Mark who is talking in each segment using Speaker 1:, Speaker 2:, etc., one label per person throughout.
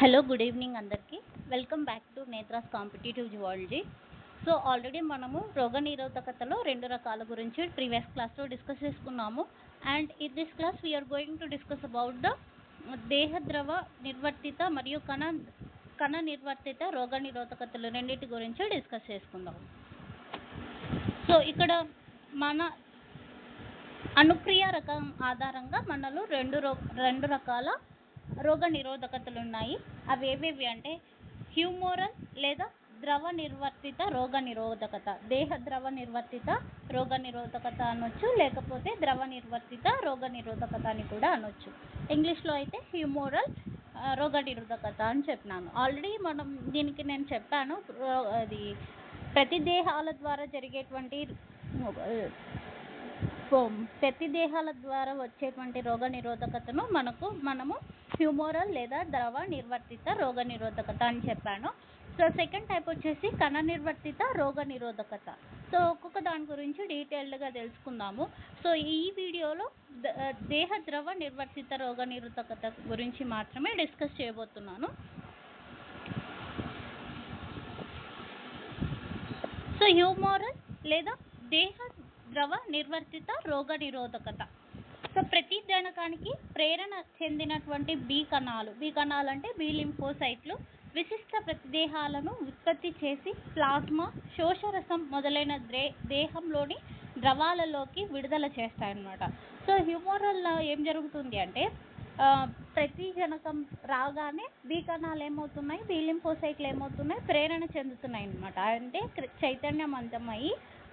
Speaker 1: Hello good evening అందరికీ. Welcome back to Netra's competitive zoology. So already మనము రోగ నిరోధకతలో రెండు రకాల గురించి ప్రీవియస్ క్లాస్లో డిస్కస్ చేసుకున్నాము. And in this class we are going to discuss about the దేహద్రవ నిర్వర్తిత మరియు కణ కణ నిర్వర్తిత రోగ నిరోధకతలు రెండింటి గురించి డిస్కస్ చేసుకుందాం సో ఇక్కడ మన అనుక్రియ రకం ఆధారంగా మనలో రెండు రో రెండు రకాల రోగ నిరోధకతలు ఉన్నాయి అవి ఏవేవి అంటే హ్యూమోరల్ లేదా ద్రవ నిర్వర్తిత రోగ నిరోధకత దేహ ద్రవ నిర్వర్తిత రోగ నిరోధకత అనొచ్చు లేకపోతే ద్రవ నిర్వర్తిత రోగ నిరోధకత అని కూడా అనొచ్చు. ఇంగ్లీష్లో అయితే హ్యూమోరల్ రోగనిరోధకత రోగ నిరోధకత అని చెప్పినాను. ఆల్రెడీ మనం దీనికి నేను చెప్పాను రో- అది ప్రతి దేహాల ద్వారా జరిగేటువంటి ప్రతి దేహాల ద్వారా వచ్చేటువంటి రోగ నిరోధకతను మనకు మనము హ్యూమోరల్ లేదా ద్రవ నిర్వర్తిత రోగ నిరోధకత అని చెప్పాను. సో సెకండ్ టైప్ వచ్చేసి కణ నిర్వర్తిత రోగ నిరోధకత. సో ఒక్కొక్క దాని గురించి డీటెయిల్డ్గా తెలుసుకుందాము. సో ఈ వీడియోలో దేహ ద్రవ నిర్వర్తిత రోగ నిరోధకత గురించి మాత్రమే డిస్కస్ చేయబోతున్నాను. సో హ్యూమోరల్ లేదా దేహ ద్రవ నిర్వర్తిత రోగ నిరోధకత. సో ప్రతి జనకానికి ప్రేరణ చెందినటువంటి బి కణాలు. బి కణాలు అంటే బి లింఫోసైట్లు. విశిష్ట ప్రతిదేహాలను ఉత్పత్తి చేసి ప్లాస్మా శోషరసం మొదలైన ద్రే దేహంలోని ద్రవాలలోకి విడుదల చేస్తాయన్నమాట. సో హ్యూమోరల్లో ఏం జరుగుతుంది అంటే ప్రతి జనకం రాగానే బి కణాలు ఏమవుతున్నాయి? బి లింఫోసైట్లు ఏమవుతున్నాయి? ప్రేరణ చెందుతున్నాయి అన్నమాట అంటే చైతన్యవంతమై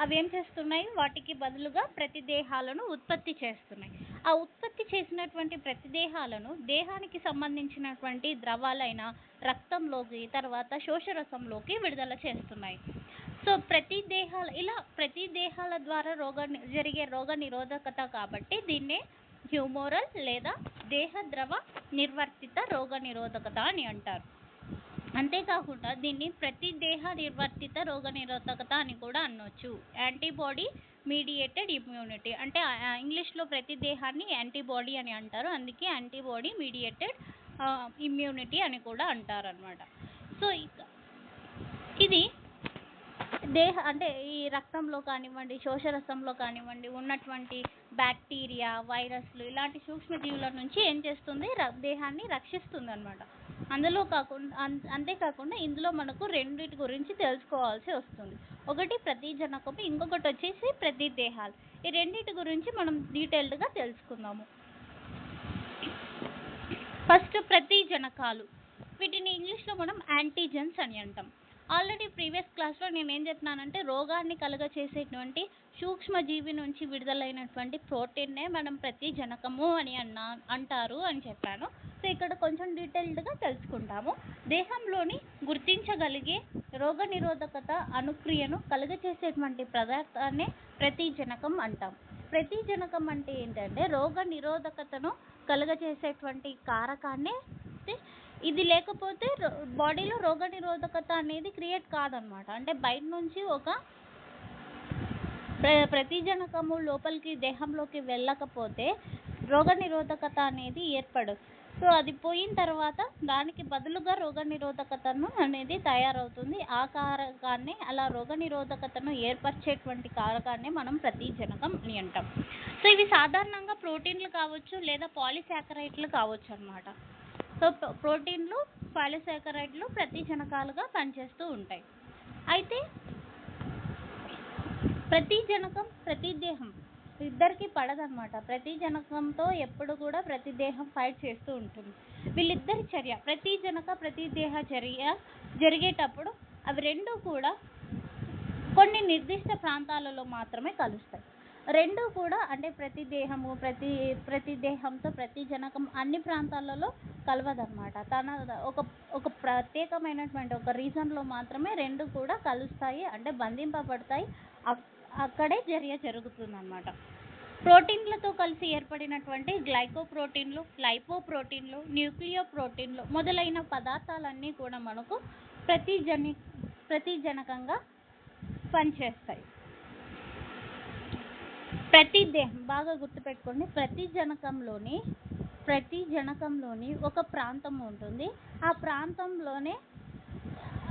Speaker 1: అవి ఏం చేస్తున్నాయి? వాటికి బదులుగా ప్రతిదేహాలను ఉత్పత్తి చేస్తున్నాయి. ఆ ఉత్పత్తి చేసినటువంటి ప్రతిదేహాలను దేహానికి సంబంధించినటువంటి ద్రవాలైన రక్తంలోకి తర్వాత శోషరసంలోకి విడుదల చేస్తున్నాయి. సో ప్రతి దేహాల ఇలా ప్రతి దేహాల ద్వారా రోగ జరిగే రోగ నిరోధకత కాబట్టి దీన్నే హ్యూమోరల్ లేదా దేహ ద్రవ నిర్వర్తిత రోగ నిరోధకత అని అంటారు. అంతేకాకుండా దీన్ని ప్రతి దేహ నిర్వర్తిత రోగ నిరోధకత అని కూడా అనొచ్చు. యాంటీబాడీ మీడియేటెడ్ ఇమ్యూనిటీ అంటే ఇంగ్లీష్లో ప్రతి దేహాన్ని యాంటీబాడీ అని అంటారు. అందుకే యాంటీబాడీ మీడియేటెడ్ ఇమ్యూనిటీ అని కూడా అంటారు అనమాట సో ఇక- ఇది దేహ అంటే ఈ రక్తంలో కానివ్వండి శోషరసంలో కానివ్వండి ఉన్నటువంటి బ్యాక్టీరియా వైరస్లు ఇలాంటి సూక్ష్మజీవుల నుంచి ఏం చేస్తుంది? ర- దేహాన్ని రక్షిస్తుంది అనమాట అందులో కాకుండా అం- అంతేకాకుండా ఇందులో మనకు రెండింటి గురించి తెలుసుకోవాల్సి వస్తుంది. ఒకటి ప్రతి జనకము ఇంకొకటి వచ్చేసి ప్రతి దేహాలు. ఈ రెండింటి గురించి మనం డీటెయిల్డ్గా తెలుసుకుందాము. ఫస్ట్ ప్రతి జనకాలు. వీటిని ఇంగ్లీష్లో మనం యాంటీజెన్స్ అని అంటాం. ఆల్రెడీ ప్రీవియస్ క్లాస్లో నేను ఏం చెప్పినానంటే రోగాన్ని కలుగచేసేటువంటి సూక్ష్మజీవి నుంచి విడుదలైనటువంటి ప్రోటీన్నే మనం ప్రతి జనకము అని అన్నా అంటారు అని చెప్పాను. సో ఇక్కడ కొంచెం డీటెయిల్డ్గా తెలుసుకుంటాము. దేహంలోని గుర్తించగలిగే రోగ నిరోధకత అనుక్రియను కలుగచేసేటువంటి పదార్థాన్నే ప్రతిజనకం అంటాం. ప్రతి జనకం అంటే ఏంటంటే రోగ నిరోధకతను కలుగచేసేటువంటి కారకాన్ని ఇది లేకపోతే రో- బాడీలో రోగ నిరోధకత అనేది క్రియేట్ కాదనమాట. అంటే బయట నుంచి ఒక ప్రతిజనకము లోపలికి దేహంలోకి వెళ్ళకపోతే రోగ నిరోధకత అనేది ఏర్పడదు. సో అది పోయిన తర్వాత దానికి బదులుగా రోగ నిరోధకతను అనేది తయారవుతుంది. ఆ కారకాన్ని అలా రోగ నిరోధకతను ఏర్పరిచేటువంటి కారకాన్ని మనం ప్రతిజనకం అని అంటాం. సో ఇవి సాధారణంగా ప్రోటీన్లు కావచ్చు లేదా పాలిసాకరైట్లు కావచ్చు అనమాట సో ప్రో- ప్రోటీన్లు పాలిసాకరైడ్లు ప్రతిజనకాలుగా పనిచేస్తూ ఉంటాయి. అయితే ప్రతి జనకం ప్రతి దేహం ఇద్దరికి పడదనమాట ప్రతి జనకంతో ఎప్పుడు కూడా ప్రతి దేహం ఫైట్ చేస్తూ ఉంటుంది. వీళ్ళిద్దరి చర్య ప్రతి జనక ప్రతి దేహ చర్య జరిగేటప్పుడు అవి రెండు కూడా కొన్ని నిర్దిష్ట ప్రాంతాలలో మాత్రమే కలుస్తాయి. రెండు కూడా అంటే ప్రతి దేహము ప్రతి ప్రతి దేహంతో ప్రతి జనకం అన్ని ప్రాంతాలలో కలవదన్నమాట. తన ఒక ఒక ప్రత్యేకమైనటువంటి ఒక రీజన్లో మాత్రమే రెండు కూడా కలుస్తాయి అంటే బంధింపబడతాయి. అక్కడే చర్య జరుగుతుందన్నమాట. ప్రోటీన్లతో కలిసి ఏర్పడినటువంటి గ్లైకోప్రోటీన్లు లైపోప్రోటీన్లు న్యూక్లియో ప్రోటీన్లు మొదలైన పదార్థాలన్నీ కూడా మనకు ప్రతిజని ప్రతిజనకంగా పనిచేస్తాయి. ప్రతి దేహం బాగా గుర్తుపెట్టుకోండి ప్రతి జనకంలోని ప్రతి జనకంలోని ఒక ప్రాంతం ఉంటుంది. ఆ ప్రాంతంలోనే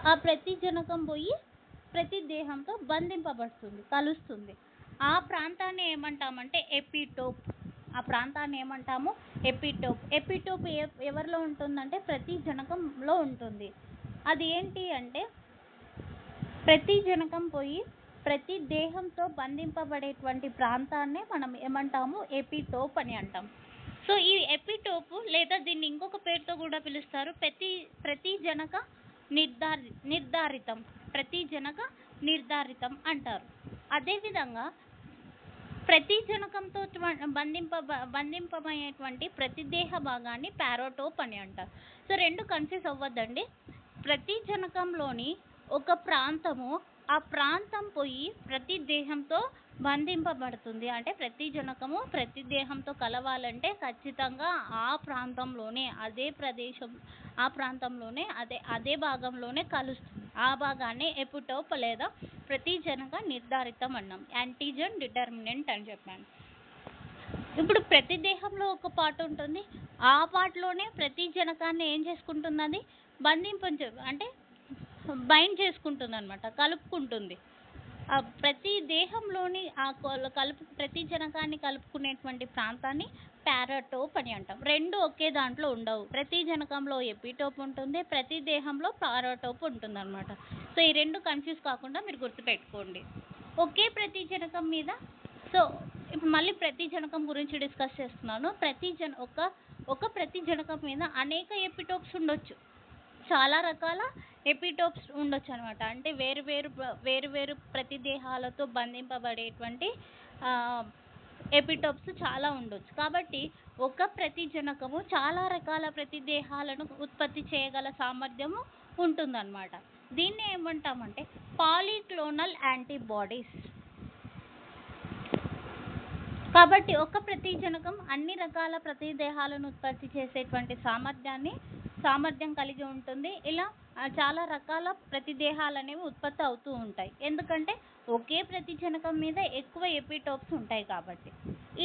Speaker 1: ఆ ప్రతి జనకం పోయి ప్రతి దేహంతో బంధింపబడుతుంది కలుస్తుంది. ఆ ప్రాంతాన్ని ఏమంటామంటే ఎపిటోప్. ఆ ప్రాంతాన్ని ఏమంటాము? ఎపిటోప్. ఎపిటోప్ ఎవరిలో ఉంటుందంటే ప్రతి జనకంలో ఉంటుంది. అది ఏంటి అంటే ప్రతి జనకం పోయి ప్రతి దేహంతో బంధింపబడేటువంటి ప్రాంతాన్నే మనం ఏమంటాము? ఎపిటోప్ అని అంటాం. సో ఈ ఎపిటోపు లేదా దీన్ని ఇంకొక పేరుతో కూడా పిలుస్తారు. ప్రతి ప్రతి జనక నిర్ధారి నిర్ధారితం. ప్రతి జనక నిర్ధారితం అంటారు. అదేవిధంగా ప్రతి జనకంతో బంధింప బంధింపమయ్యేటువంటి ప్రతి దేహ భాగాన్ని పారోటోప్ అని అంటారు. సో రెండు కన్ఫ్యూజ్ అవ్వద్దండి. ప్రతి జనకంలోని ఒక ప్రాంతము ఆ ప్రాంతం పోయి ప్రతి దేహంతో బంధింపబడుతుంది. అంటే ప్రతి జనకము ప్రతి దేహంతో కలవాలంటే ఖచ్చితంగా ఆ ప్రాంతంలోనే అదే ప్రదేశం ఆ ప్రాంతంలోనే అదే అదే భాగంలోనే కలుస్తుంది. ఆ భాగాన్ని ఎపిటోప్ లేదా ప్రతి జనక నిర్ధారితం అన్నాం యాంటీజన్ డిటర్మినెంట్ అని చెప్పాను. ఇప్పుడు ప్రతి దేహంలో ఒక పార్ట్ ఉంటుంది. ఆ పార్ట్లోనే ప్రతి జనకాన్ని ఏం చేసుకుంటుంది అది బంధింప అంటే బైండ్ చేసుకుంటుంది అనమాట కలుపుకుంటుంది. ఆ ప్రతి దేహంలోని ఆ కలుపు ప్రతి జనకాన్ని కలుపుకునేటువంటి ప్రాంతాన్ని పారాటోప్ అని అంటాం. రెండు ఒకే దాంట్లో ఉండవు. ప్రతి జనకంలో ఎపిటోప్ ఉంటుంది ప్రతి దేహంలో పారాటోప్ ఉంటుంది అనమాట సో ఈ రెండు కన్ఫ్యూజ్ కాకుండా మీరు గుర్తుపెట్టుకోండి. ఒకే ప్రతి జనకం మీద సో ఇప్పుడు మళ్ళీ ప్రతి జనకం గురించి డిస్కస్ చేస్తున్నాను. ప్రతి జన ఒక ఒక ప్రతి జనకం మీద అనేక ఎపిటోప్స్ ఉండొచ్చు. చాలా రకాల ఎపిటోప్స్ ఉండొచ్చు అనమాట అంటే వేరు వేరు వేరు వేరు ప్రతిదేహాలతో బంధింపబడేటువంటి ఎపిటోప్స్ చాలా ఉండొచ్చు. కాబట్టి ఒక ప్రతిజనకము చాలా రకాల ప్రతిదేహాలను ఉత్పత్తి చేయగల సామర్థ్యము ఉంటుందన్నమాట. దీన్ని ఏమంటామంటే పాలీక్లోనల్ యాంటీబాడీస్. కాబట్టి ఒక ప్రతిజనకం అన్ని రకాల ప్రతిదేహాలను ఉత్పత్తి చేసేటువంటి సామర్థ్యాన్ని సామర్థ్యం కలిగి ఉంటుంది. ఇలా చాలా రకాల ప్రతిదేహాలు అనేవి ఉత్పత్తి అవుతూ ఉంటాయి. ఎందుకంటే ఒకే ప్రతిజనకం మీద ఎక్కువ ఎపిటోప్స్ ఉంటాయి కాబట్టి.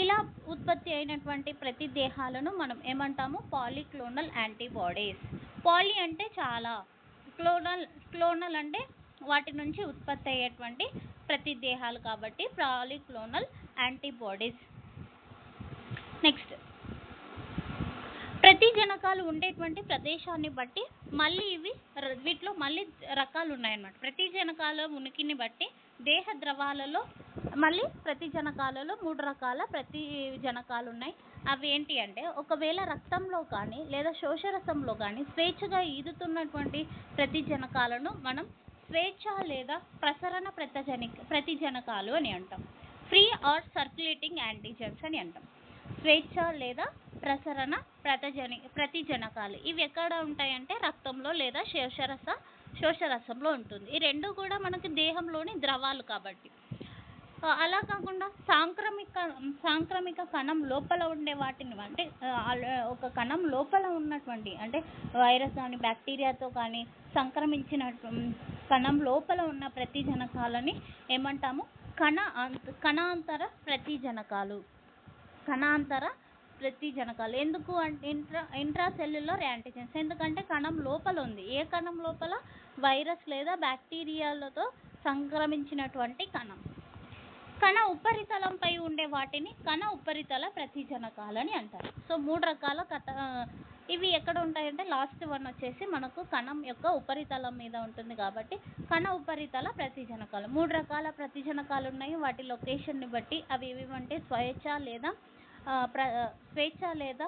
Speaker 1: ఇలా ఉత్పత్తి అయినటువంటి ప్రతిదేహాలను మనం ఏమంటాము? పాలిక్లోనల్ యాంటీబాడీస్. పాలీ అంటే చాలా క్లోనల్ క్లోనల్ అంటే వాటి నుంచి ఉత్పత్తి అయ్యేటువంటి ప్రతిదేహాలు కాబట్టి పాలిక్లోనల్ యాంటీబాడీస్. నెక్స్ట్. ప్రతి జనకాలు ఉండేటువంటి ప్రదేశాన్ని బట్టి మళ్ళీ ఇవి వీటిలో మళ్ళీ రకాలు ఉన్నాయన్నమాట. ప్రతి జనకాల ఉనికిని బట్టి దేహ ద్రవాలలో మళ్ళీ ప్రతి జనకాలలో మూడు రకాల ప్రతి జనకాలు ఉన్నాయి. అవి ఏంటి అంటే ఒకవేళ రక్తంలో కానీ లేదా శోషరసంలో కానీ స్వేచ్ఛగా ఈదుతున్నటువంటి ప్రతి జనకాలను మనం స్వేచ్ఛ లేదా ప్రసరణ ప్రతజని ప్రతిజనకాలు అని అంటాం. ఫ్రీ ఆర్ సర్క్యులేటింగ్ యాంటీజెన్స్ అని అంటాం. స్వేచ్ఛ లేదా ప్రసరణ ప్రతజని ప్రతిజనకాలు. ఇవి ఎక్కడ ఉంటాయంటే రక్తంలో లేదా శోషరస శోషరసంలో ఉంటుంది. ఈ రెండు కూడా మనకి దేహంలోని ద్రవాలు కాబట్టి. అలా కాకుండా సాంక్రమిక సాంక్రమిక కణం లోపల ఉండే వాటిని అంటే ఒక కణం లోపల ఉన్నటువంటి అంటే వైరస్ కానీ బ్యాక్టీరియాతో కానీ సంక్రమించిన కణం లోపల ఉన్న ప్రతిజనకాలని ఏమంటాము? కణ అంత కణాంతర ప్రతిజనకాలు. కణాంతర ప్రతిజనకాలు. ఎందుకు అంటే ఇంట్రా ఇంట్రా సెల్యులర్ ఎందుకంటే కణం లోపల ఉంది. ఏ కణం లోపల? వైరస్ లేదా బ్యాక్టీరియాలతో సంక్రమించినటువంటి కణం. కణ ఉపరితలంపై ఉండే వాటిని కణ ఉపరితల ప్రతిజనకాలని అంటారు. సో మూడు రకాల కథ ఇవి ఎక్కడ ఉంటాయంటే లాస్ట్ వన్ వచ్చేసి మనకు కణం యొక్క ఉపరితలం మీద ఉంటుంది కాబట్టి కణ ఉపరితల ప్రతిజనకాలు. మూడు రకాల ప్రతిజనకాలు ఉన్నాయి. వాటి లొకేషన్ని బట్టి అవి ఏమివంటే స్వేచ్ఛ లేదా ప్ర స్వేచ్ఛ లేదా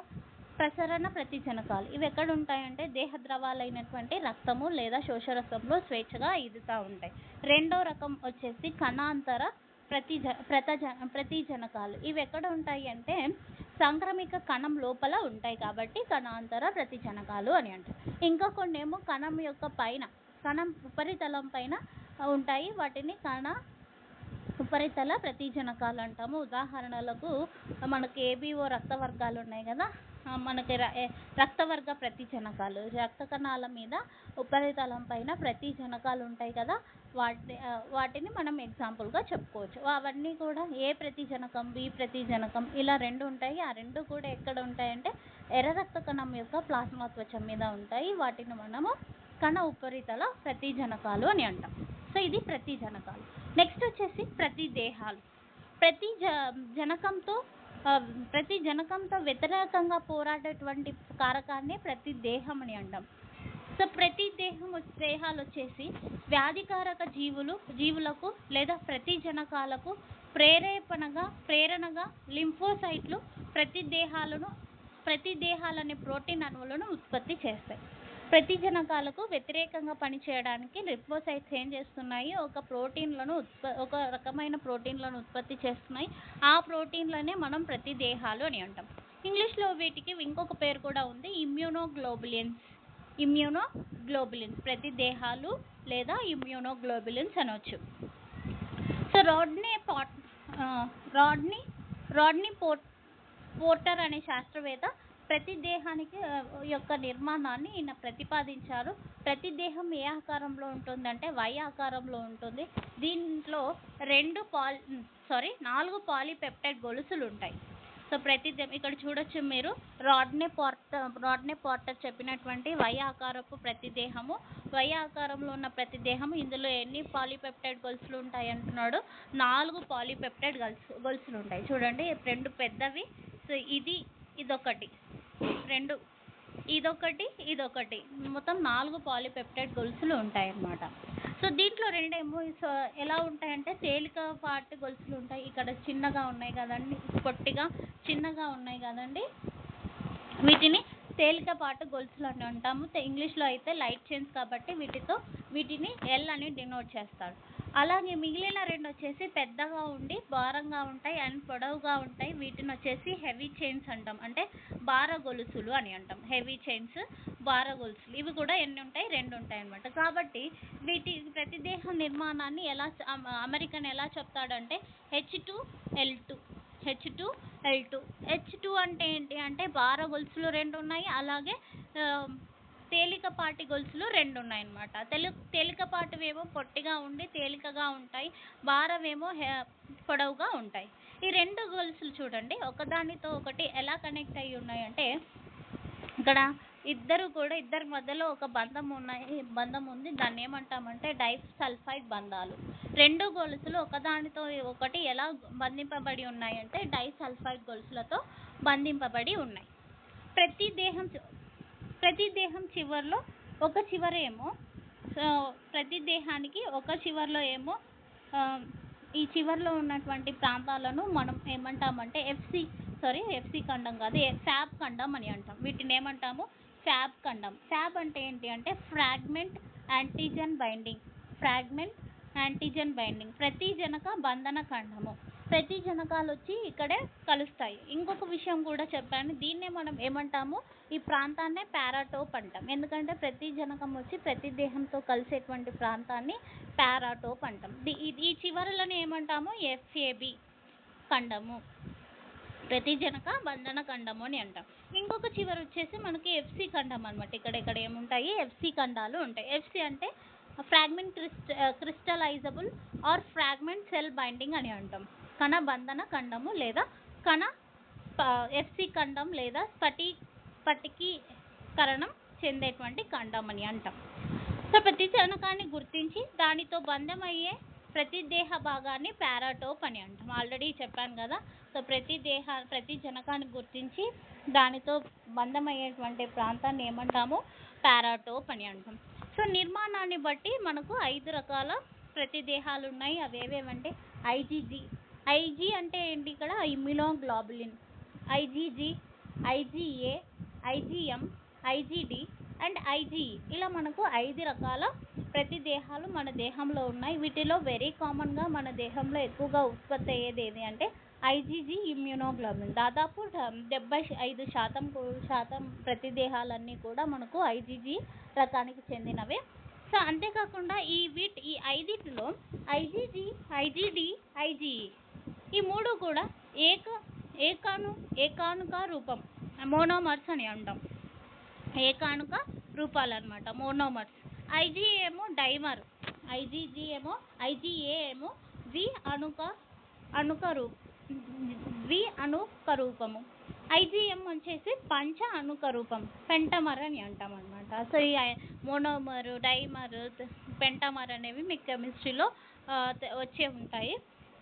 Speaker 1: ప్రసరణ ప్రతిజనకాలు. ఇవి ఎక్కడ ఉంటాయంటే దేహ ద్రవాలైనటువంటి రక్తము లేదా శోషరసంలో స్వేచ్ఛగా ఈదుతూ ఉంటాయి. రెండో రకం వచ్చేసి కణాంతర ప్రతిజ ప్రతజ ప్రతిజనకాలు. ఇవి ఎక్కడ ఉంటాయి అంటే సంక్రమిక కణం లోపల ఉంటాయి కాబట్టి కణాంతర ప్రతిజనకాలు అని అంటారు. ఇంకా కొన్ని ఏమో కణం యొక్క పైన కణం ఉపరితలం పైన ఉంటాయి. వాటిని కణ ఉపరితల ప్రతిజనకాలు అంటాము ఉదాహరణలకు మనకి ఏబిఓ రక్త వర్గాలు ఉన్నాయి కదా మనకి రక్తవర్గ ప్రతిజనకాలు. రక్త కణాల మీద ఉపరితలం పైన ప్రతిజనకాలు ఉంటాయి కదా వాటి వాటిని మనం ఎగ్జాంపుల్గా చెప్పుకోవచ్చు. అవన్నీ కూడా ఏ ప్రతిజనకం బి ప్రతిజనకం ఇలా రెండు ఉంటాయి. ఆ రెండు కూడా ఎక్కడ ఉంటాయంటే ఎర్ర రక్త కణం యొక్క ప్లాస్మా త్వచం మీద ఉంటాయి. వాటిని మనము కణ ఉపరితల ప్రతిజనకాలు అని అంటాం. సో ఇది ప్రతిజనకాలు. నెక్స్ట్ వచ్చేసి ప్రతి దేహాలు. ప్రతి జ జనకంతో ప్రతి జనకంతో వ్యతిరేకంగా పోరాడేటువంటి కారకాన్ని ప్రతి దేహం అని అంటాం. సో ప్రతి దేహం దేహాలు వచ్చేసి వ్యాధికారక జీవులు జీవులకు లేదా ప్రతి జనకాలకు ప్రేరేపణగా ప్రేరణగా లింఫోసైట్లు ప్రతి దేహాలను ప్రతి దేహాలనే ప్రోటీన్ అణువులను ఉత్పత్తి చేస్తాయి. ప్రతి జనకాలకు వ్యతిరేకంగా పనిచేయడానికి లిపోసైట్స్ ఏం చేస్తున్నాయి? ఒక ప్రోటీన్లను ఉత్ప ఒక రకమైన ప్రోటీన్లను ఉత్పత్తి చేస్తున్నాయి. ఆ ప్రోటీన్లనే మనం ప్రతి దేహాలు అని అంటాం. ఇంగ్లీష్లో వీటికి ఇంకొక పేరు కూడా ఉంది ఇమ్యూనోగ్లోబులిన్స్. ఇమ్యూనోగ్లోబులిన్స్ ప్రతి దేహాలు లేదా ఇమ్యూనోగ్లోబులిన్స్ అనవచ్చు so Rodney Port Rodney Rodney Port Porter అనే శాస్త్రవేత్త ప్రతి దేహానికి యొక్క నిర్మాణాన్ని ఈయన ప్రతిపాదించారు. ప్రతి దేహం ఏ ఆకారంలో ఉంటుందంటే వై ఆకారంలో ఉంటుంది. దీంట్లో రెండు పాల్ సారీ నాలుగు పాలీపెప్టైడ్ గొలుసులు ఉంటాయి. సో ప్రతి ఇక్కడ చూడొచ్చు మీరు రాడ్నే పార్టర్ రాడ్నే పార్టర్ చెప్పినటువంటి వై ఆకారపు ప్రతి దేహము. వై ఆకారంలో ఉన్న ప్రతి దేహము ఇందులో ఎన్ని పాలీపెప్టైడ్ గొలుసులు ఉంటాయి అంటున్నాడు. నాలుగు పాలీపెప్టైడ్ గొలుసు గొలుసులు ఉంటాయి. చూడండి రెండు పెద్దవి. సో ఇది ఇదొకటి. రెండు. ఇదొకటి ఇదొకటి. మొత్తం నాలుగు పాలీపెప్టైడ్ గొలుసులు ఉంటాయి అన్నమాట సో దీంట్లో రెండేమో సో ఎలా ఉంటాయంటే తేలికపాటి గొలుసులు ఉంటాయి. ఇక్కడ చిన్నగా ఉన్నాయి కదండి పొట్టిగా చిన్నగా ఉన్నాయి కదండి. వీటిని తేలికపాటు గొలుసులు అని అంటాము. ఇంగ్లీష్లో అయితే లైట్ చైన్స్ కాబట్టి వీటితో వీటిని ఎల్ అని డినోట్ చేస్తారు. అలాగే మిగిలిన రెండు వచ్చేసి పెద్దగా ఉండి భారంగా ఉంటాయి అండ్ పొడవుగా ఉంటాయి. వీటిని వచ్చేసి హెవీ చైన్స్ అంటాం. అంటే భార గొలుసులు అని అంటాం. హెవీ చైన్స్ భార గొలుసులు ఇవి కూడా ఎన్ని ఉంటాయి? రెండు ఉంటాయి అనమాట కాబట్టి వీటి ప్రతిదేహ నిర్మాణాన్ని ఎలా అమెరికన్ ఎలా చెప్తాడంటే H two L two H two L two H two అంటే ఏంటి? అంటే భార గొలుసులు రెండు ఉన్నాయి. అలాగే తేలికపాటి గొలుసులు రెండు ఉన్నాయి అన్నమాట తెలు తేలికపాటివేమో పొట్టిగా ఉండి తేలికగా ఉంటాయి భారవేమో హె- పొడవుగా ఉంటాయి. ఈ రెండు గొలుసులు చూడండి. ఒకదానితో ఒకటి ఎలా కనెక్ట్ అయి ఉన్నాయి అంటే ఇక్కడ ఇద్దరు కూడా ఇద్దరి మధ్యలో ఒక బంధం ఉన్నాయి బంధం ఉంది. దాన్ని ఏమంటామంటే డైఫ్ సల్ఫైడ్ బంధాలు. రెండు గొలుసులు ఒకదానితో ఒకటి ఎలా బంధింపబడి ఉన్నాయంటే డైసల్ఫైడ్ గొలుసులతో బంధింపబడి ఉన్నాయి. ప్రతి దేహం ప్రతి దేహం చివర్లో ఒక చివరేమో సో ప్రతి దేహానికి ఒక చివర్లో ఏమో ఈ చివర్లో ఉన్నటువంటి ప్రాంతాలను మనం ఏమంటామంటే ఎఫ్సి సారీ ఎఫ్సి ఖండం కాదు ఫ్యాబ్ ఖండం అని అంటాం. వీటిని ఏమంటాము? ఫ్యాబ్ ఖండం. ఫ్యాబ్ అంటే ఏంటి అంటే fragment antigen binding. Fragment antigen binding. ప్రతి జనక బంధన ఖండము. ప్రతి జనకాలు వచ్చి ఇక్కడే కలుస్తాయి. ఇంకొక విషయం కూడా చెప్పాను. దీన్నే మనం ఏమంటాము? ఈ ప్రాంతాన్నే పారాటోప్ అంటాం. ఎందుకంటే ప్రతి జనకం వచ్చి ప్రతి దేహంతో కలిసేటువంటి ప్రాంతాన్ని పారాటోప్ అంటాం. ఈ- ఈ చివరలను ఏమంటాము? ఎఫ్ఏబి ఖండము. ప్రతి జనక బంధన ఖండము అని అంటాం. ఇంకొక చివర వచ్చేసి మనకి ఎఫ్సి ఖండం అనమాట ఇక్కడ ఇక్కడ ఏముంటాయి? ఎఫ్సి ఖండాలు ఉంటాయి. ఎఫ్సి అంటే fragment crystal crystallisable or fragment cell binding అని అంటాం. కణ బంధన ఖండము లేదా కణ ఎఫ్సి ఖండం లేదా స్ఫటి స్ఫటికీకరణం చెందేటువంటి ఖండం అని అంటాం. సో ప్రతి జనకాన్ని గుర్తించి దానితో బంధమయ్యే ప్రతి దేహ భాగాన్ని పారాటోప్ అని అంటాం. ఆల్రెడీ చెప్పాను కదా. సో ప్రతి దేహ ప్రతి జనకాన్ని గుర్తించి దానితో బంధమయ్యేటువంటి ప్రాంతాన్ని ఏమంటాము? పారాటోప్ అని అంటాం. సో నిర్మాణాన్ని బట్టి మనకు ఐదు రకాల ప్రతి దేహాలు ఉన్నాయి. అవి ఏవేవంటే ఐజీజీ ఐజీ అంటే ఏంటి ఇక్కడ immunoglobulin IgG IgA IgM IgD and IgE ఇలా మనకు ఐదు రకాల ప్రతి దేహాలు మన దేహంలో ఉన్నాయి వీటిలో వెరీ కామన్గా మన దేహంలో ఎక్కువగా ఉత్పత్తి అయ్యేది ఏది అంటే ఐజీజీ ఇమ్యూనోగ్లోబులిన్ దాదాపు డెబ్బై ఐదు శాతం శాతం ప్రతి దేహాలన్నీ కూడా మనకు ఐజీజీ రకానికి చెందినవే సో అంతేకాకుండా ఈ వీట్ ఈ ఐదిటిలో ఐజీజీ ఐజీడి ఐజీఈ ఈ మూడు కూడా ఏక ఏకాను ఏకానుక రూపం మోనోమర్స్ అని అంటాం. ఏకానుక రూపాలు అనమాట మోనోమర్స్. ఐజీ ఏమో డైమర్ ఐజీజీ ఏమో ఐజీఏ ఏమో వి అనుక అనుక రూప వి అనుక రూపము. ఐజీఎం వచ్చేసి పంచ అణుక రూపం పెంటమర్ అని అంటాం అనమాట సో ఈ మోనోమర్ డైమర్ పెంటమర్ అనేవి మీకు కెమిస్ట్రీలో వచ్చే ఉంటాయి.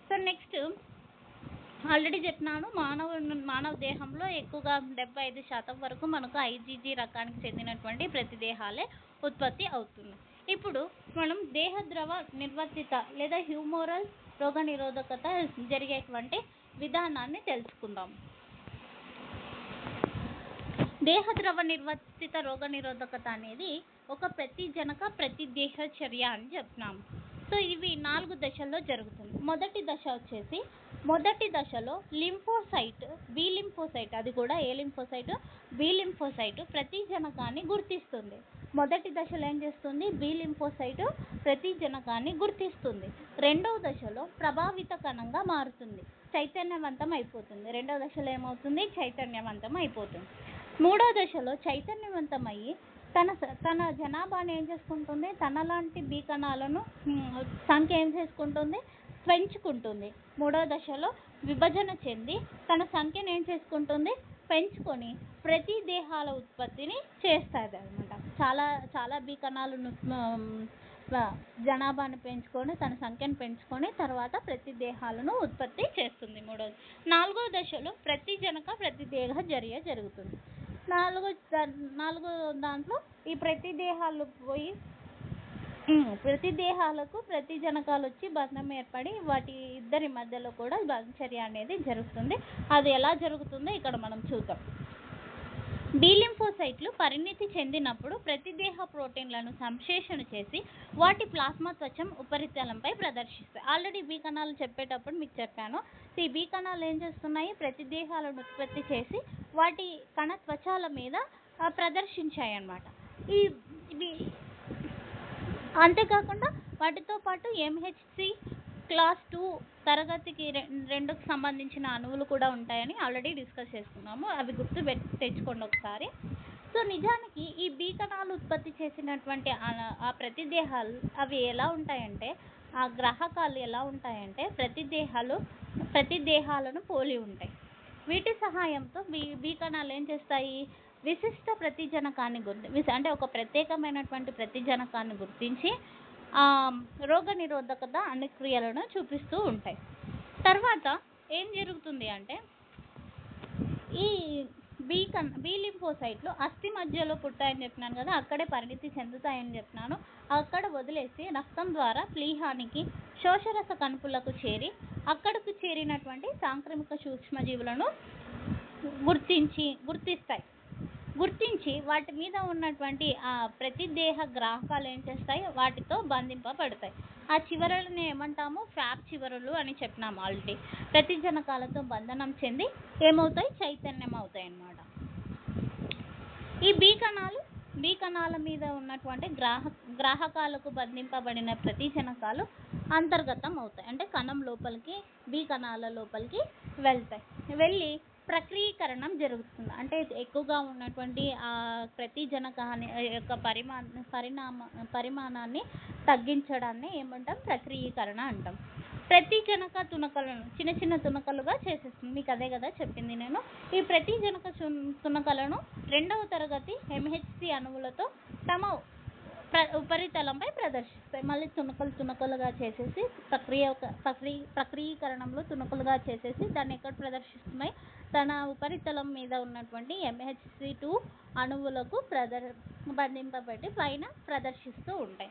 Speaker 1: సో నెక్స్ట్ ఆల్రెడీ చెప్పినాను మానవ మానవ దేహంలో ఎక్కువగా డెబ్బై ఐదు శాతం వరకు మనకు ఐజీజీ రకానికి చెందినటువంటి ప్రతిదేహాలే ఉత్పత్తి అవుతుంది. ఇప్పుడు మనం దేహ ద్రవ నిర్వర్తిత లేదా హ్యూమోరల్ రోగ నిరోధకత జరిగేటువంటి విధానాన్ని తెలుసుకుందాం. దేహ ద్రవ నిర్వర్తిత రోగ నిరోధకత అనేది ఒక ప్రతి జనక ప్రతి దేహ చర్య అని చెప్తున్నాము సో ఇవి నాలుగు దశల్లో జరుగుతుంది. మొదటి దశ వచ్చేసి మొదటి దశలో లింఫోసైట్ బి లింఫోసైట్ అది కూడా ఏ లింఫోసైట్ బి లింఫోసైట్ ప్రతిజనకాన్ని గుర్తిస్తుంది. మొదటి దశలో ఏం చేస్తుంది? బి లింఫోసైట్ ప్రతిజనకాన్ని గుర్తిస్తుంది. రెండవ దశలో ప్రభావిత కణంగా మారుతుంది. చైతన్యవంతం అయిపోతుంది. రెండవ దశలో ఏమవుతుంది? చైతన్యవంతం అయిపోతుంది. మూడో దశలో చైతన్యవంతం అయ్యి తన స- తన జనాభాని ఏం చేసుకుంటుంది? తన లాంటి బీ కణాలను సంఖ్య ఏం చేసుకుంటుంది? పెంచుకుంటుంది. మూడో దశలో విభజన చెంది తన సంఖ్యను ఏం చేసుకుంటుంది? పెంచుకొని ప్రతి దేహాల ఉత్పత్తిని చేస్తుంది అనమాట చాలా చాలా బీ కణాలను జనాభాను పెంచుకొని తన సంఖ్యను పెంచుకొని తర్వాత ప్రతి దేహాలను ఉత్పత్తి చేస్తుంది మూడోది నాలుగో దశలో ప్రతి జనక ప్రతి దేహ చర్య జరుగుతుంది. నాలుగో నాలుగో దాంట్లో ఈ ప్రతి దేహాలు పోయి ప్రతి దేహాలకు ప్రతి జనకాలు వచ్చి బంధం ఏర్పడి వాటి ఇద్దరి మధ్యలో కూడా చర్య అనేది జరుగుతుంది. అది ఎలా జరుగుతుందో ఇక్కడ మనం చూద్దాం. బీలింఫోసైట్లు పరిణితి చెందినప్పుడు ప్రతిదేహ ప్రోటీన్లను సంశ్లేషణ చేసి వాటి ప్లాస్మా త్వచం ఉపరితలంపై ప్రదర్శిస్తాయి. ఆల్రెడీ బీ కణాలు చెప్పేటప్పుడు మీకు చెప్పాను. ఈ బీ కణాలు ఏం చేస్తున్నాయి? ప్రతి దేహాలను ఉత్పత్తి చేసి వాటి కణ త్వచాల మీద ప్రదర్శించాయి అన్నమాట ఈ అంతేకాకుండా వాటితో పాటు ఎంహెచ్సి క్లాస్ టూ తరగతికి రెండు రెండుకు సంబంధించిన అణువులు కూడా ఉంటాయని ఆల్రెడీ డిస్కస్ చేసుకున్నాము. అవి గుర్తు తెచ్చుకోండి ఒకసారి. సో నిజానికి ఈ బీ కణాలు ఉత్పత్తి చేసినటువంటి ఆ- ఆ ప్రతిదేహాలు అవి ఎలా ఉంటాయంటే ఆ గ్రాహకాలు ఎలా ఉంటాయంటే ప్రతిదేహాలు ప్రతిదేహాలను పోలి ఉంటాయి. వీటి సహాయంతో బీ బీ కణాలు ఏం చేస్తాయి? విశిష్ట ప్రతిజనకాన్ని గుర్తి అంటే ఒక ప్రత్యేకమైనటువంటి ప్రతిజనకాన్ని గుర్తించి రోగ నిరోధకత అనుక్రియలను చూపిస్తూ ఉంటాయి. తర్వాత ఏం జరుగుతుంది అంటే ఈ బీ కన్ బీ లింఫోసైట్లు అస్థి మధ్యలో పుట్టాయని చెప్పినాను కదా అక్కడే పరిణితి చెందుతాయని చెప్పినాను. అక్కడ వదిలేసి రక్తం ద్వారా ప్లీహానికి శోషరస కణుపులకు చేరి అక్కడకు చేరినటువంటి సాంక్రమిక సూక్ష్మజీవులను గుర్తించి గుర్తిస్తాయి. గుర్తించి వాటి మీద ఉన్నటువంటి ఆ ప్రతిదేహ గ్రాహకాలు ఏం చేస్తాయి? వాటితో బంధింపబడతాయి. ఆ చివరలను ఏమంటాము? ఫ్యాప్ చివరలు అని చెప్పినాము ఆల్రెడీ ప్రతిజనకాలతో బంధనం చెంది ఏమవుతాయి? చైతన్యం అవుతాయి అన్నమాట. ఈ బీ కణాలు బీ కణాల మీద ఉన్నటువంటి గ్రాహ గ్రాహకాలకు బంధింపబడిన ప్రతి జనకాలు అంతర్గతం అవుతాయి. అంటే కణం లోపలికి బీ కణాల లోపలికి వెళ్తాయి. వెళ్ళి ప్రక్రియకరణం జరుగుతుంది. అంటే ఎక్కువగా ఉన్నటువంటి ఆ జనక యొక్క పరిమా పరిణామ పరిమాణాన్ని తగ్గించడాన్ని ఏమంటాం? ప్రక్రియకరణ అంటాం. ప్రతి జనక తునకలను చిన్న చిన్న తునకలుగా చేసేస్తుంది. మీకు అదే కదా చెప్పింది నేను. ఈ ప్రతి జనక తునకలను రెండవ తరగతి ఎంహెచ్సి అణువులతో తమ ప్ర ఉపరితలంపై ప్రదర్శిస్తాయి. మళ్ళీ తునకలు తునకలుగా చేసేసి ప్రక్రియ ప్రక్రియ ప్రక్రియకరణంలో తునకలుగా చేసేసి దాన్ని ఎక్కడ ప్రదర్శిస్తున్నాయి? తన ఉపరితలం మీద ఉన్నటువంటి ఎంహెచ్సి టూ అణువులకు ప్రదర్ బంధింపబడి పైన ప్రదర్శిస్తూ ఉంటాయి.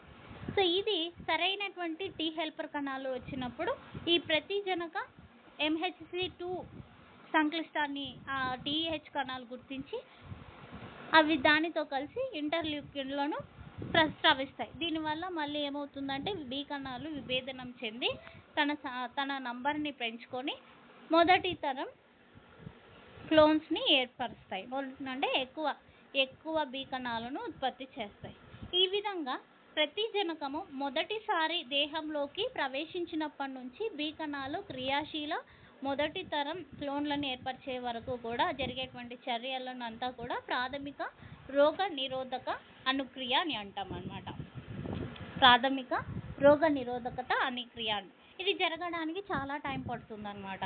Speaker 1: సో ఇది సరైనటువంటి టీ హెల్పర్ కణాలు వచ్చినప్పుడు ఈ ప్రతి జనక ఎంహెచ్సి టూ సంక్లిష్టాన్ని ఆ టీహెచ్ కణాలు గుర్తించి అవి దానితో కలిసి ఇంటర్ల్యూకిన్లను ప్రస్రవిస్తాయి దీనివల్ల మళ్ళీ ఏమవుతుందంటే బీ కణాలు విభేదనం చెంది తన స- తన నంబర్ని పెంచుకొని మొదటి తరం క్లోన్స్ని ఏర్పరుస్తాయి. అంటే ఎక్కువ ఎక్కువ బీ కణాలను ఉత్పత్తి చేస్తాయి. ఈ విధంగా ప్రతి జనకము మొదటిసారి దేహంలోకి ప్రవేశించినప్పటి నుంచి బీ కణాలు క్రియాశీల మొదటి తరం క్లోన్లను ఏర్పరిచే వరకు కూడా జరిగేటువంటి చర్యలను అంతా కూడా ప్రాథమిక రోగ నిరోధక అనుక్రియ అని అంటాం అన్నమాట. ప్రాథమిక రోగ నిరోధకత అనుక్రియ అని. ఇది జరగడానికి చాలా టైం పడుతుందన్నమాట.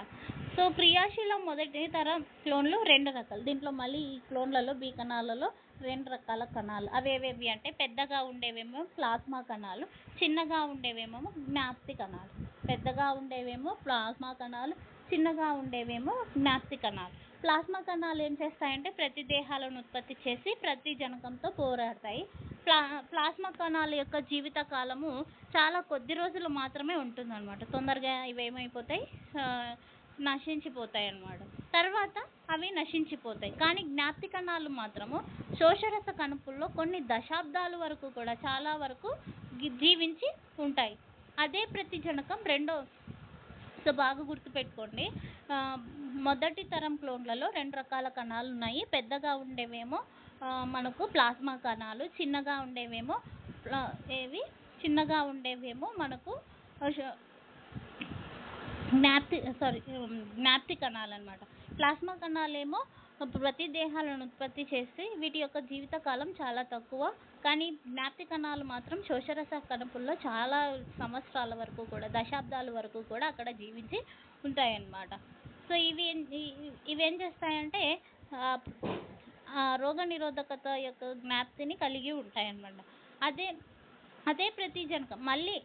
Speaker 1: సో క్రియాశీల మొదటి తరం క్లోన్లు రెండు రకాలు. దీంట్లో మళ్ళీ ఈ క్లోన్లలో బీ కణాలలో రెండు రకాల కణాలు. అవేవేవి అంటే పెద్దగా ఉండేవేమో ప్లాస్మా కణాలు చిన్నగా ఉండేవేమో జ్ఞాప్తి కణాలు. పెద్దగా ఉండేవేమో ప్లాస్మా కణాలు చిన్నగా ఉండేవేమో జ్ఞాప్తి కణాలు. ప్లాస్మా కణాలు ఏం చేస్తాయంటే ప్రతి దేహాలను ఉత్పత్తి చేసి ప్రతి జనకంతో పోరాడతాయి. ప్లా ప్లాస్మా కణాల యొక్క జీవిత కాలము చాలా కొద్ది రోజులు మాత్రమే ఉంటుందన్నమాట. తొందరగా ఇవేమైపోతాయి నశించిపోతాయి అన్నమాట. తర్వాత అవి నశించిపోతాయి. కానీ జ్ఞాప్తి కణాలు మాత్రము శోషరస కణుపుల్లో కొన్ని దశాబ్దాల వరకు కూడా చాలా వరకు జీవించి ఉంటాయి. అదే ప్రతి జనకం రెండో సో బాగా గుర్తుపెట్టుకోండి. మొదటి తరం క్లోన్లలో రెండు రకాల కణాలు ఉన్నాయి. పెద్దగా ఉండేవేమో మనకు ప్లాస్మా కణాలు చిన్నగా ఉండేవేమో ఏవి? చిన్నగా ఉండేవేమో మనకు జ్ఞాప్తి సారీ జ్ఞాప్తి కణాలు అనమాట ప్లాస్మా కణాలేమో ప్రతి దేహాలను ఉత్పత్తి చేసి వీటి యొక్క జీవితకాలం చాలా తక్కువ. కానీ జ్ఞాప్తి కణాలు మాత్రం శోషరస కణపుల్లో చాలా సంవత్సరాల వరకు కూడా దశాబ్దాల వరకు కూడా అక్కడ జీవించి ఉంటాయన్నమాట. సో ఇవి ఇవేం చేస్తాయంటే రోగనిరోధకత రోగ నిరోధకత యొక్క జ్ఞాప్తిని కలిగి ఉంటాయన్నమాట. అదే అదే ప్రతి జనకం. మళ్ళీ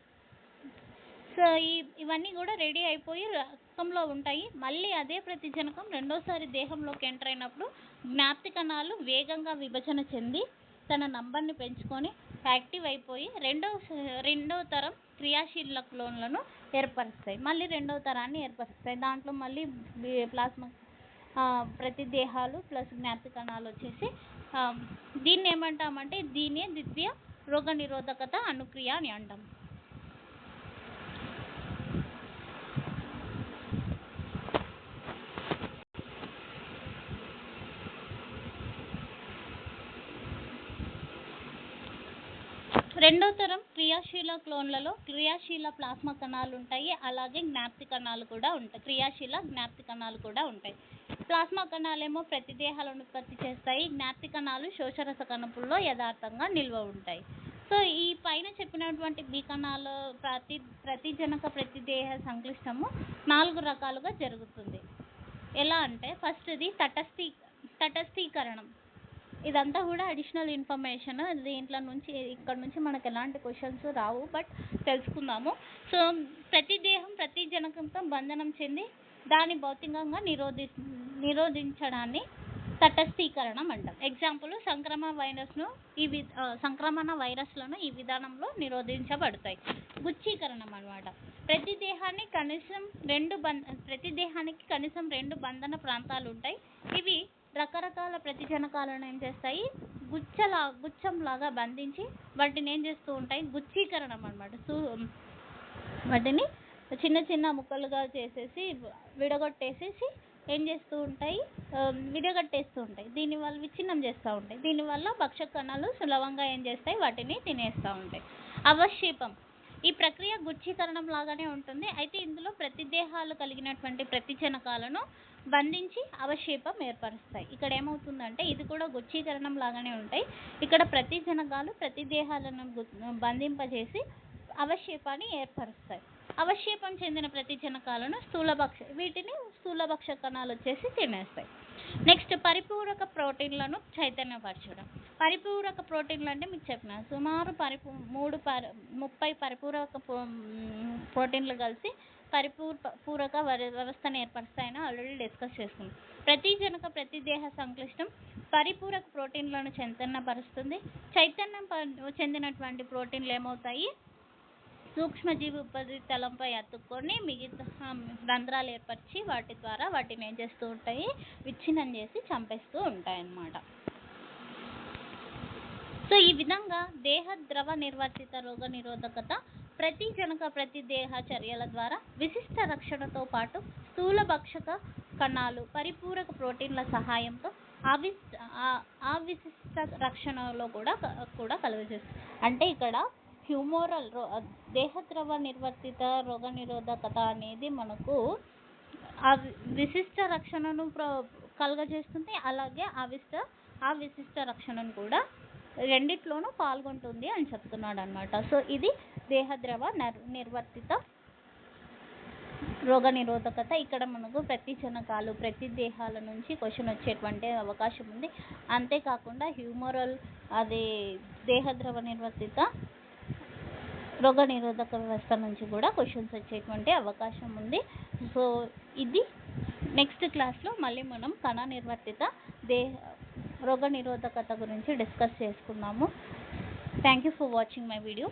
Speaker 1: సో ఈ ఇవన్నీ కూడా రెడీ అయిపోయి రక్తంలో ఉంటాయి. మళ్ళీ అదే ప్రతిజనకం రెండోసారి దేహంలోకి ఎంటర్ అయినప్పుడు జ్ఞాప్తి కణాలు వేగంగా విభజన చెంది తన నంబర్ని పెంచుకొని యాక్టివ్ అయిపోయి రెండో రెండవ తరం క్రియాశీల క్లోన్లను ఏర్పరుస్తాయి. మళ్ళీ రెండవ తరాన్ని ఏర్పరుస్తాయి. దాంట్లో మళ్ళీ ప్లాస్మా ప్రతి దేహాలు ప్లస్ జ్ఞాప్తి కణాలు వచ్చేసి దీన్ని ఏమంటామంటే దీన్ని ద్వితీయ రోగ నిరోధకత అనుక్రియ అని అంటాం. రెండో తరం క్రియాశీల క్లోన్లలో క్రియాశీల ప్లాస్మా కణాలు ఉంటాయి. అలాగే జ్ఞాప్తి కణాలు కూడా ఉంటాయి. క్రియాశీల జ్ఞాప్తి కణాలు కూడా ఉంటాయి. ప్లాస్మా కణాలేమో ప్రతి దేహాలను ఉత్పత్తి చేస్తాయి. జ్ఞాప్తి కణాలు శోషరస కణపుల్లో యథార్థంగా నిల్వ ఉంటాయి. సో ఈ పైన చెప్పినటువంటి బి కణాలు ప్రతి ప్రతిజనక ప్రతిదేహ సంక్లిష్టము నాలుగు రకాలుగా జరుగుతుంది. ఎలా అంటే ఫస్ట్ది తటస్థీ తటస్థీకరణం. ఇదంతా కూడా అడిషనల్ ఇన్ఫర్మేషన్ దీంట్లో నుంచి ఇక్కడ నుంచి మనకు ఎలాంటి క్వశ్చన్స్ రావు బట్ తెలుసుకుందాము. సో ప్రతి దేహం ప్రతి జనకంతో బంధనం చెంది దాని భౌతికంగా నిరోధి నిరోధించడాన్ని తటస్థీకరణం అంటాం. ఎగ్జాంపుల్ సంక్రమణ వైరస్ను ఈ వి సంక్రమణ వైరస్లను ఈ విధానంలో నిరోధించబడతాయి. గుచ్చీకరణం అనమాట ప్రతి దేహాన్ని కనీసం రెండు బంధ ప్రతి దేహానికి కనీసం రెండు బంధన ప్రాంతాలు ఉంటాయి ఇవి రకరకాల ప్రతిజనకాలను ఏం చేస్తాయి? గుచ్చలా గుచ్చంలాగా బంధించి వాటిని ఏం చేస్తూ ఉంటాయి? గుచ్చీకరణం అన్నమాట సూ వాటిని చిన్న చిన్న ముక్కలుగా చేసేసి విడగొట్టేసేసి ఏం చేస్తూ ఉంటాయి? విడగట్టేస్తూ విడగొట్టేస్తూ ఉంటాయి. దీనివల్ల విచ్ఛిన్నం చేస్తూ ఉంటాయి. దీనివల్ల భక్ష కణాలు సులభంగా ఏం చేస్తాయి? వాటిని తినేస్తూ ఉంటాయి. అవక్షేపం ఈ ప్రక్రియ గుచ్చీకరణం లాగానే ఉంటుంది. అయితే ఇందులో ప్రతిదేహాలు కలిగినటువంటి ప్రతిజనకాలను బంధించి అవక్షేపం ఏర్పరుస్తాయి. ఇక్కడ ఏమవుతుందంటే ఇది కూడా గుచ్చీకరణం లాగానే ఉంటాయి. ఇక్కడ ప్రతి జనకాలు ప్రతి దేహాలను బంధింపజేసి అవక్షేపాన్ని ఏర్పరుస్తాయి. అవక్షేపం చెందిన ప్రతి జనకాలను స్థూలభక్ష వీటిని స్థూలభక్ష కణాలు వచ్చేసి తినేస్తాయి. నెక్స్ట్ పరిపూరక ప్రోటీన్లను చైతన్యపరచడం. పరిపూరక ప్రోటీన్లు అంటే మీకు చెప్పిన సుమారు పరిపూ మూడు పరి ముప్పై పరిపూరక ప్రో- ప్రోటీన్లు కలిసి పరిపూర్ పూరక వ్యవస్థను ఏర్పరుస్తాయని ఆల్రెడీ డిస్కస్ చేసుకుంది ప్రతి జనక ప్రతి దేహ సంక్లిష్టం పరిపూరక ప్రోటీన్లను చైతన్యపరుస్తుంది. చైతన్యం ప- చెందినటువంటి ప్రోటీన్లు ఏమవుతాయి? సూక్ష్మజీవి ఉపరితలంపై అతుక్కొని మిగతా రంధ్రాలు ఏర్పరిచి వాటి ద్వారా వాటిని ఏం చేస్తూ ఉంటాయి? విచ్ఛిన్నం చేసి చంపేస్తూ ఉంటాయి అన్నమాట సో ఈ విధంగా దేహ ద్రవ నిర్వర్తిత రోగ నిరోధకత ప్రతి జనక ప్రతి దేహ చర్యల ద్వారా విశిష్ట రక్షణతో పాటు స్థూల భక్షక కణాలు పరిపూరక ప్రోటీన్ల సహాయంతో అవిస్ అవిశిష్ట రక్షణలో కూడా కూడా కలుగజేస్తుంది అంటే ఇక్కడ హ్యూమోరల్ రో దేహద్రవ నిర్వర్తిత రోగ నిరోధకత అనేది మనకు ఆ విశిష్ట రక్షణను కలుగజేస్తుంది. అలాగే అవిష్ట ఆ విశిష్ట రక్షణను కూడా రెండిట్లోనూ పాల్గొంటుంది అని చెప్తున్నాడు అనమాట సో ఇది దేహద్రవ నర్ నిర్వర్తిత రోగ నిరోధకత ఇక్కడ మనకు ప్రతి జనకాలు ప్రతి దేహాల నుంచి క్వశ్చన్ వచ్చేటువంటి అవకాశం ఉంది. అంతేకాకుండా హ్యూమరల్ అది దేహద్రవ నిర్వర్తిత రోగ నిరోధక వ్యవస్థ నుంచి కూడా క్వశ్చన్స్ వచ్చేటువంటి అవకాశం ఉంది. సో ఇది నెక్స్ట్ క్లాస్లో మళ్ళీ మనం కణ నిర్వర్తిత దేహ రోగ నిరోధకత గురించి డిస్కస్ చేసుకున్నాము thank you for watching my video